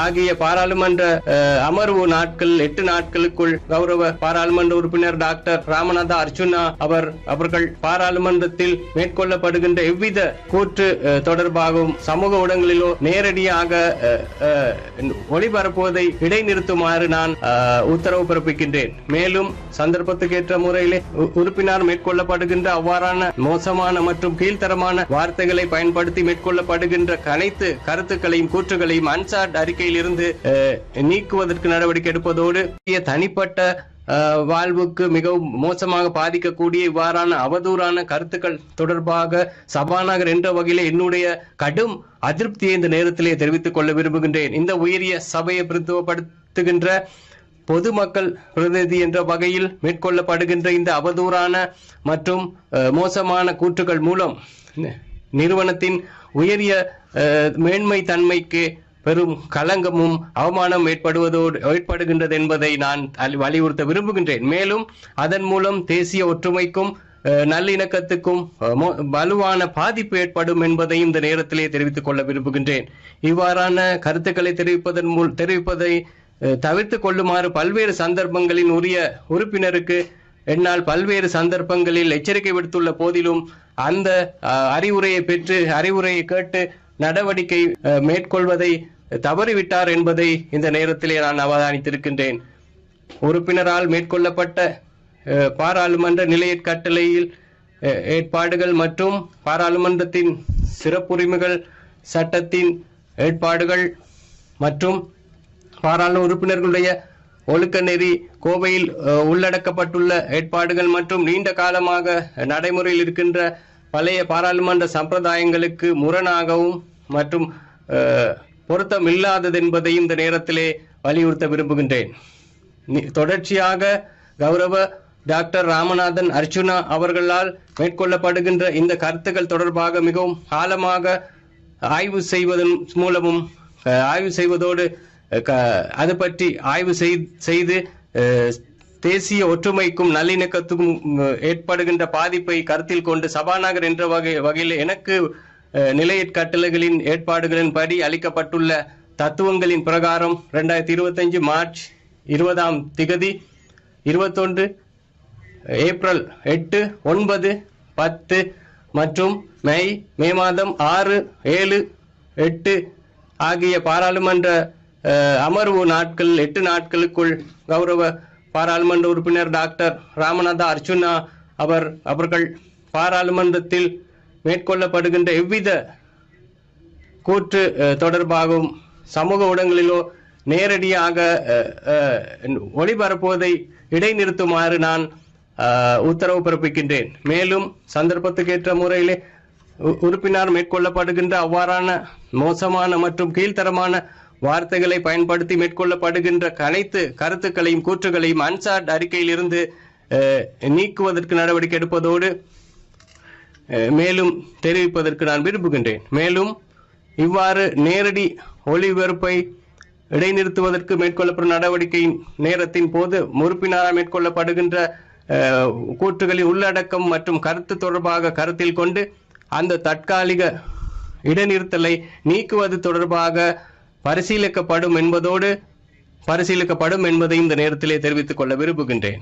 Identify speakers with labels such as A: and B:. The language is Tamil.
A: ஆகிய பாராளுமன்ற அமர்வு நாட்கள் எட்டு நாட்களுக்குள் கௌரவ பாராளுமன்ற உறுப்பினர் டாக்டர் ராமநாத அர்ஜுனா அவர் அவர்கள் பாராளுமன்றத்தில் மேற்கொள்ளப்படுகின்ற எவ்வித கூற்று தொடர்பாகவும் சமூக ஊடகங்களிலோ நேரடியாக ஒளிபரப்புவதை இடைநிறுத்துமாறு நான் உத்தரவு பிறப்பிக்கின்றேன். மேலும் சந்தர்ப்பத்துக்கேற்ற முறையிலே உ- உறுப்பினர் மேற்கொள்ளப்படுகின்ற அவ்வாறான மோசமான மற்றும் கீழ்த்தரமான வார்த்தைகளை பயன்படுத்தி மேற்கொள்ளப்படுகின்ற அனைத்து கருத்துக்களையும் கூற்றுகளையும் அன்சாட் அறிக்கை இருந்து நீக்குவதற்கு நடவடிக்கை எடுப்பதோடு தனிப்பட்ட வாழ்வுக்கு மிகவும் மோசமாக பாதிக்கக்கூடிய இவ்வாறான அவதூறான கருத்துக்கள் தொடர்பாக சபாநாயகர் என்ற வகையிலே என்னுடைய கடும் அதிருப்தியை இந்த நேரத்திலே தெரிவித்துக் கொள்ள விரும்புகின்றேன். இந்த உயரிய சபையை பிரதித்துவப்படுத்துகின்ற பொதுமக்கள் பிரதிநிதி என்ற வகையில் மேற்கொள்ளப்படுகின்ற இந்த அவதூறான மற்றும் மோசமான கூற்றுகள் மூலம் நிறுவனத்தின் உயரிய மேன்மை தன்மைக்கு பெரும் களங்கமும் அவமானம் ஏற்படுவதோடு ஏற்படுகின்றது என்பதை நான் வலியுறுத்த விரும்புகின்றேன். மேலும் அதன் மூலம் தேசிய ஒற்றுமைக்கும் நல்லிணக்கத்துக்கும் வலுவான பாதிப்பு ஏற்படும் என்பதையும் இந்த நேரத்திலே தெரிவித்துக் கொள்ள விரும்புகின்றேன். இவ்வாறான கருத்துக்களை தெரிவிப்பதன் மூல் தெரிவிப்பதை அஹ், தவிர்த்துக் கொள்ளுமாறு பல்வேறு சந்தர்ப்பங்களின் உரிய உறுப்பினருக்கு என்னால் பல்வேறு சந்தர்ப்பங்களில் எச்சரிக்கை விடுத்துள்ள போதிலும் அந்த அறிவுரையை பெற்று அறிவுரையை கேட்டு நடவடிக்கை மேற்கொள்வதை தவறிவிட்டார் என்பதை இந்த நேரத்திலே நான் அவதானித்திருக்கின்றேன். உறுப்பினரால் மேற்கொள்ளப்பட்ட பாராளுமன்ற நிலைய கட்டளையில் ஏற்பாடுகள் மற்றும் பாராளுமன்றத்தின் சிறப்புரிமைகள் சட்டத்தின் ஏற்பாடுகள் மற்றும் பாராளுமன்ற உறுப்பினர்களுடைய ஒழுக்க நெறி கோவையில் உள்ளடக்கப்பட்டுள்ள ஏற்பாடுகள் மற்றும் நீண்ட காலமாக நடைமுறையில் இருக்கின்ற பழைய பாராளுமன்ற சம்பிரதாயங்களுக்கு முரணாகவும் மற்றும் பொருத்தம் இல்லாதது என்பதை இந்த நேரத்திலே வலியுறுத்த விரும்புகின்றேன். தொடர்ச்சியாக கௌரவ டாக்டர் ராமநாதன் அர்ச்சுனா அவர்களால் மேற்கொள்ளப்படுகின்ற இந்த கருத்துக்கள் தொடர்பாக மிகவும் ஆழமாக ஆய்வு செய்வதன் மூலமும் ஆய்வு செய்வதோடு க- அது பற்றி ஆய்வு செய்து தேசிய ஒற்றுமைக்கும் நல்லிணக்கத்துக்கும் ஏற்படுகின்ற பாதிப்பை கருத்தில் கொண்டு சபாநாயகர் என்ற வகை வகையில் எனக்கு அஹ், கட்டளைகளின் ஏற்பாடுகளின்படி அளிக்கப்பட்டுள்ள தத்துவங்களின் பிரகாரம் ரெண்டாயிரத்தி இருபத்தஞ்சு மார்ச் இருபதாம் திகதி இருபத்தொன்று ஏப்ரல் எட்டு ஒன்பது பத்து மற்றும் மே மே மாதம் ஆறு ஏழு எட்டு ஆகிய பாராளுமன்ற அமர்வு நாட்கள் எட்டு நாட்களுக்குள் கௌரவ பாராளுமன்ற உறுப்பினர் டாக்டர் ராமநாத அர்ஜுனா அவர் அவர்கள் பாராளுமன்றத்தில் மேற்கொள்ளப்படுகின்ற எவ்வித கூற்று தொடர்பாகவும் சமூக ஊடகங்களிலோ நேரடியாக ஒளிபரப்புவதை இடைநிறுத்துமாறு நான் உத்தரவு பிறப்பிக்கின்றேன். மேலும் சந்தர்ப்பத்துக்கேற்ற முறையிலே உறுப்பினர் மேற்கொள்ளப்படுகின்ற அவ்வாறான மோசமான மற்றும் கீழ்த்தரமான வார்த்தைகளை பயன்படுத்தி மேற்கொள்ளப்படுகின்ற அனைத்து கருத்துக்களையும் கூற்றுகளையும் அன்சார்ட் அறிக்கையிலிருந்து நீக்குவதற்கு நடவடிக்கை எடுப்பதோடு மேலும் தெரிவிப்பதற்கு நான் விரும்புகின்றேன். மேலும் இவ்வாறு நேரடி ஒளிபரப்பை இடைநிறுத்துவதற்கு மேற்கொள்ளப்படும் நடவடிக்கையின் நேரத்தின் போது உறுப்பினரால் மேற்கொள்ளப்படுகின்ற கூற்றுகளின் உள்ளடக்கம் மற்றும் கருத்து தொடர்பாக கருத்தில் கொண்டு அந்த தற்காலிக இடைநிறுத்தலை நீக்குவது தொடர்பாக பரிசீலிக்கப்படும் என்பதோடு பரிசீலிக்கப்படும் என்பதை இந்த நேரத்திலே தெரிவித்துக் கொள்ள விரும்புகின்றேன்.